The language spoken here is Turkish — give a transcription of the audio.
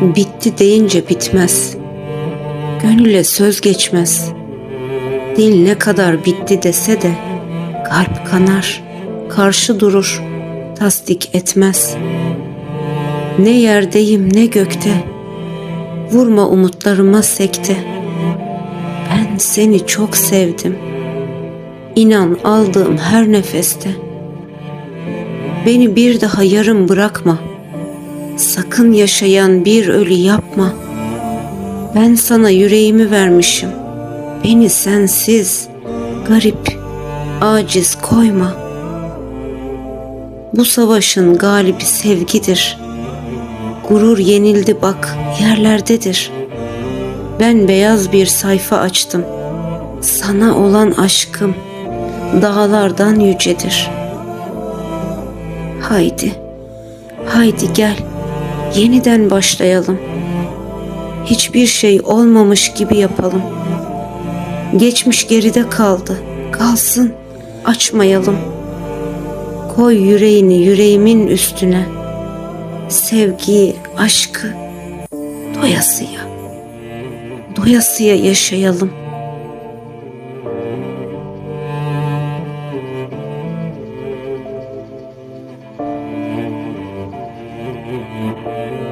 Bitti deyince bitmez. Gönüle söz geçmez. Dil ne kadar bitti dese de kalp kanar, karşı durur, tasdik etmez. Ne yerdeyim ne gökte, vurma umutlarıma sekte. Ben seni çok sevdim. İnan aldığım her nefeste. Beni bir daha yarım bırakma. Sakın yaşayan bir ölü yapma. Ben sana yüreğimi vermişim. Beni sensiz, garip, aciz koyma. Bu savaşın galibi sevgidir. Gurur yenildi bak yerlerdedir. Ben beyaz bir sayfa açtım. Sana olan aşkım dağlardan yücedir. Haydi, haydi gel, yeniden başlayalım. Hiçbir şey olmamış gibi yapalım. Geçmiş geride kaldı, kalsın, açmayalım. Koy yüreğini yüreğimin üstüne. Sevgiyi, aşkı doyasıya, doyasıya yaşayalım. Música